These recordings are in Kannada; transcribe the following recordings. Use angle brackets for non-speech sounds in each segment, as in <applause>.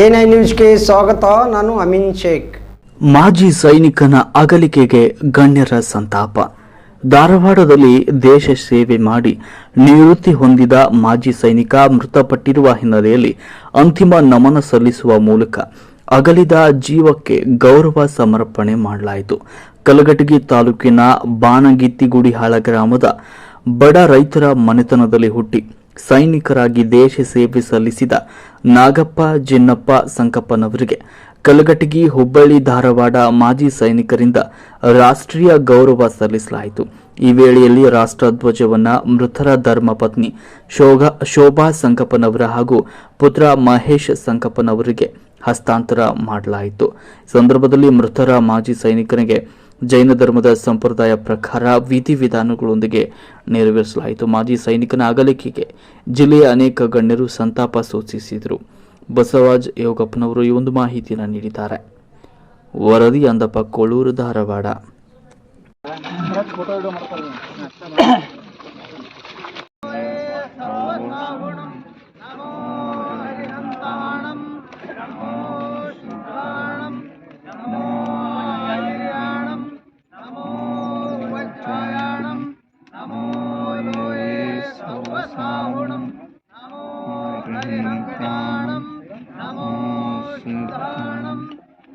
ಎನ್ಐ ನ್ಯೂಸ್ಗೆ ಸ್ವಾಗತ, ನಾನು ಅಮಿನ್ ಶೇಖ್. ಮಾಜಿ ಸೈನಿಕನ ಅಗಲಿಕೆಗೆ ಗಣ್ಯರ ಸಂತಾಪ. ಧಾರವಾಡದಲ್ಲಿ ದೇಶ ಸೇವೆ ಮಾಡಿ ನಿವೃತ್ತಿ ಹೊಂದಿದ ಮಾಜಿ ಸೈನಿಕ ಮೃತಪಟ್ಟಿರುವ ಹಿನ್ನೆಲೆಯಲ್ಲಿ ಅಂತಿಮ ನಮನ ಸಲ್ಲಿಸುವ ಮೂಲಕ ಅಗಲಿದ ಜೀವಕ್ಕೆ ಗೌರವ ಸಮರ್ಪಣೆ ಮಾಡಲಾಯಿತು. ಕಲಘಟಗಿ ತಾಲೂಕಿನ ಬಾಣಗಿತ್ತಿಗುಡಿಹಾಳ ಗ್ರಾಮದ ಬಡ ರೈತರ ಮನೆತನದಲ್ಲಿ ಹುಟ್ಟಿ ಸೈನಿಕರಾಗಿ ದೇಶ ಸೇವೆ ಸಲ್ಲಿಸಿದ ನಾಗಪ್ಪ, ಜಿನ್ನಪ್ಪ ಸಂಕಪ್ಪನವರಿಗೆ ಕಲಘಟಗಿ, ಹುಬ್ಬಳ್ಳಿ, ಧಾರವಾಡ ಮಾಜಿ ಸೈನಿಕರಿಂದ ರಾಷ್ಟ್ರೀಯ ಗೌರವ ಸಲ್ಲಿಸಲಾಯಿತು. ಈ ವೇಳೆಯಲ್ಲಿ ರಾಷ್ಟ್ರಧ್ವಜವನ್ನ ಮೃತರ ಧರ್ಮಪತ್ನಿ ಶೋಭಾ ಶೋಭಾ ಸಂಕಪ್ಪನವರ ಹಾಗೂ ಪುತ್ರ ಮಹೇಶ್ ಸಂಕಪ್ಪನವರಿಗೆ ಹಸ್ತಾಂತರ ಮಾಡಲಾಯಿತು. ಸಂದರ್ಭದಲ್ಲಿ ಮೃತರ ಮಾಜಿ ಸೈನಿಕನಿಗೆ ಜೈನ ಧರ್ಮದ ಸಂಪ್ರದಾಯ ಪ್ರಕಾರ ವಿಧಿವಿಧಾನಗಳೊಂದಿಗೆ ನೆರವೇರಿಸಲಾಯಿತು. ಮಾಜಿ ಸೈನಿಕನ ಅಗಲಿಕೆಗೆ ಜಿಲ್ಲೆಯ ಅನೇಕ ಗಣ್ಯರು ಸಂತಾಪ ಸೂಚಿಸಿದರು. ಬಸವರಾಜ್ ಯೋಗಪ್ಪನವರು ಈ ಒಂದು ಮಾಹಿತಿಯನ್ನು ನೀಡಿದ್ದಾರೆ. ವರದಿ ಅಂದಪ್ಪ, ಕೋಳೂರು, ಧಾರವಾಡ. <coughs>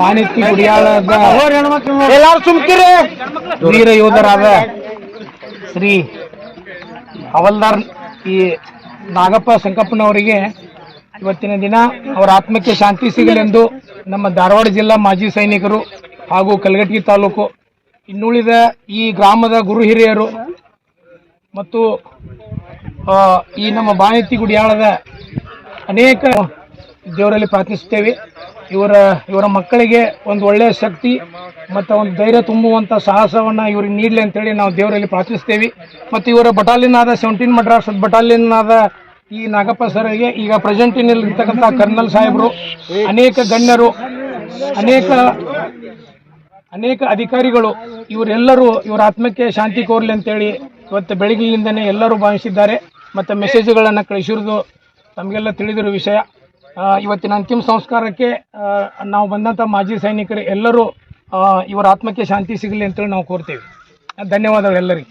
ಬಾಣಿತ್ತಿ ಗುಡಿಯಾಳದ ಎಲ್ಲಾರು ಸುಮ್ಕಿರಿ. ವೀರ ಯೋಧರಾದ ಶ್ರೀ ಹವಲ್ದಾರ್ ಈ ನಾಗಪ್ಪ ಸಂಕಪ್ಪನವರಿಗೆ ಇವತ್ತಿನ ದಿನ ಅವರ ಆತ್ಮಕ್ಕೆ ಶಾಂತಿ ಸಿಗಲೆಂದು ನಮ್ಮ ಧಾರವಾಡ ಜಿಲ್ಲಾ ಮಾಜಿ ಸೈನಿಕರು ಹಾಗೂ ಕಲಘಟಗಿ ತಾಲೂಕು ಇನ್ನುಳಿದ ಈ ಗ್ರಾಮದ ಗುರು ಹಿರಿಯರು ಮತ್ತು ಈ ನಮ್ಮ ಬಾಣಿತಿ ಗುಡಿಯಾಳದ ಅನೇಕ ದೇವರಲ್ಲಿ ಪ್ರಾರ್ಥಿಸುತ್ತೇವೆ. ಇವರ ಇವರ ಮಕ್ಕಳಿಗೆ ಒಂದು ಒಳ್ಳೆಯ ಶಕ್ತಿ ಮತ್ತು ಒಂದು ಧೈರ್ಯ ತುಂಬುವಂಥ ಸಾಹಸವನ್ನು ಇವ್ರಿಗೆ ನೀಡಲಿ ಅಂತೇಳಿ ನಾವು ದೇವರಲ್ಲಿ ಪ್ರಾರ್ಥಿಸ್ತೇವೆ. ಮತ್ತು ಇವರ ಬಟಾಲಿಯನ್ ಆದ ಸೆವೆಂಟೀನ್ ಮಡ್ರಾಸ್ ಬಟಾಲಿಯನ್ ಆದ ಈ ನಾಗಪ್ಪ ಸರ್ಗೆ ಈಗ ಪ್ರೆಸೆಂಟಿನಲ್ಲಿರ್ತಕ್ಕಂಥ ಕರ್ನಲ್ ಸಾಹೇಬರು, ಅನೇಕ ಗಣ್ಯರು, ಅನೇಕ ಅನೇಕ ಅಧಿಕಾರಿಗಳು ಇವರೆಲ್ಲರೂ ಇವರ ಆತ್ಮಕ್ಕೆ ಶಾಂತಿ ಕೋರ್ಲಿ ಅಂತೇಳಿ ಇವತ್ತು ಬೆಳಗ್ಗೆಯಿಂದನೇ ಎಲ್ಲರೂ ಭಾವಿಸಿದ್ದಾರೆ. ಮತ್ತು ಮೆಸೇಜ್ಗಳನ್ನು ಕಳಿಸಿರೋದು ತಮಗೆಲ್ಲ ತಿಳಿದಿರೋ ವಿಷಯ. ಇವತ್ತಿನ ಅಂತಿಮ ಸಂಸ್ಕಾರಕ್ಕೆ ನಾವು ಬಂದಂಥ ಮಾಜಿ ಸೈನಿಕರು ಎಲ್ಲರೂ ಇವರ ಆತ್ಮಕ್ಕೆ ಶಾಂತಿ ಸಿಗಲಿ ಅಂತೇಳಿ ನಾವು ಕೋರ್ತೇವೆ. ಧನ್ಯವಾದಗಳು ಎಲ್ಲರಿಗೆ.